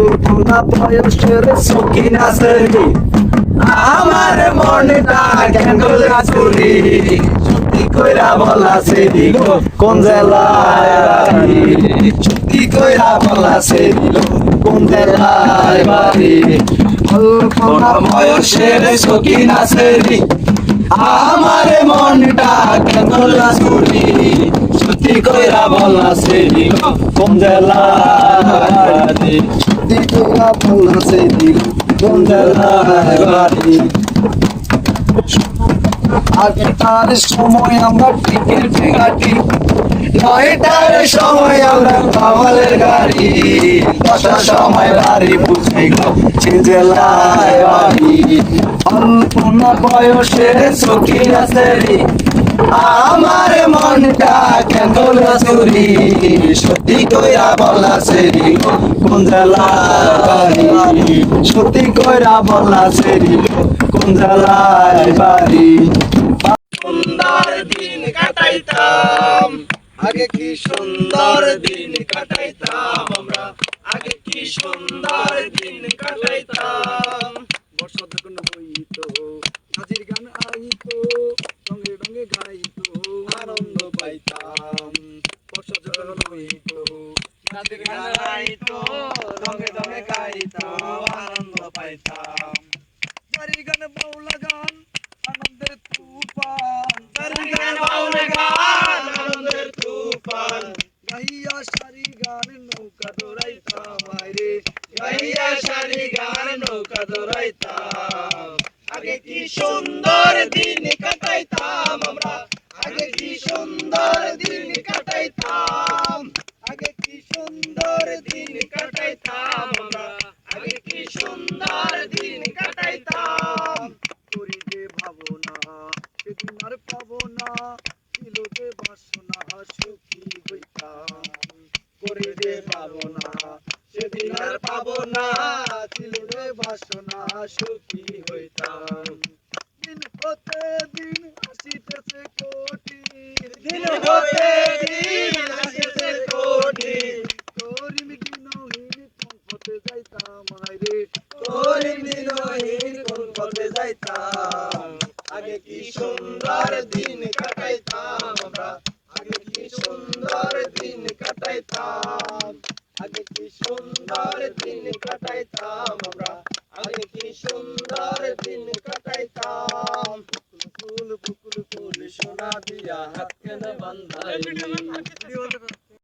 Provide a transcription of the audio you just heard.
অল্পনা বয়সের সখিন আছে আমার মনটা কেন চুরি সত্যি কইরা বলা সে দিল কোন জেলায়? সত্যি কইরা বলা সে দিল কোন জেলায় বাড়ি আমার মনটা সত্যি কইরা বলা সে কোন বাড়ি। সময় আমরা টিকিট কাটি, নয়টার সময় আমরা কামালের গাড়ি। দশটার সময় বাড়ি বুঝে গো জেলায় বাড়ি। অল্প না বয়সে সখী আছে। আমার মনটা কেন চুরি? সত্যি কইরা বলা সেরি কোন জেলায় বাড়ি? সত্যি কইরা বলা সেরি কোন বাড়ি? সুন্দর দিন কাটাইতাম। আগে কি সুন্দর দিন কাটাইতাম আমরা? আগে কি সুন্দর দিন কাটাইতাম? বর্ষা আইতো রঙে রঙে গাইতাম আনন্দ পাইতাম বাড়ি গান বাউলা গান আনন্দের তুফান বাড়ি গান বাউলা গান আনন্দের তুফান গাইয়া সারি গান নৌকা দৌড়াইতাম আইরে সুন্দর দিন কাটাইতাম আমরা? আগে কি সুন্দর দিন কাটাইতাম? আর পাবো না। ছিল যে বাসনা সুখী হইতাম? করিবে ভাবনা সেদিন আর পাবো না। ছিল যে বাসনা সুখী হইতাম? দিন হতে দিন আসিতেছে কোটি দিন হতে দিন আসিতেছে কোটি করিম দিনহীন কোন পথে যাইতাম রে। করিম দিনহীন কোন পথে যাইতাম। কি সুন্দর দিন কাটাইতাম আমরা। আগে কি সুন্দর দিন কাটাইতাম। আগে কি সুন্দর দিন কাটাইতাম আমরা। আগে কি সুন্দর দিন কাটাইতাম। ফুল ফুল ফুল সোনা দিয়া হাত কেন বান্ধাইলি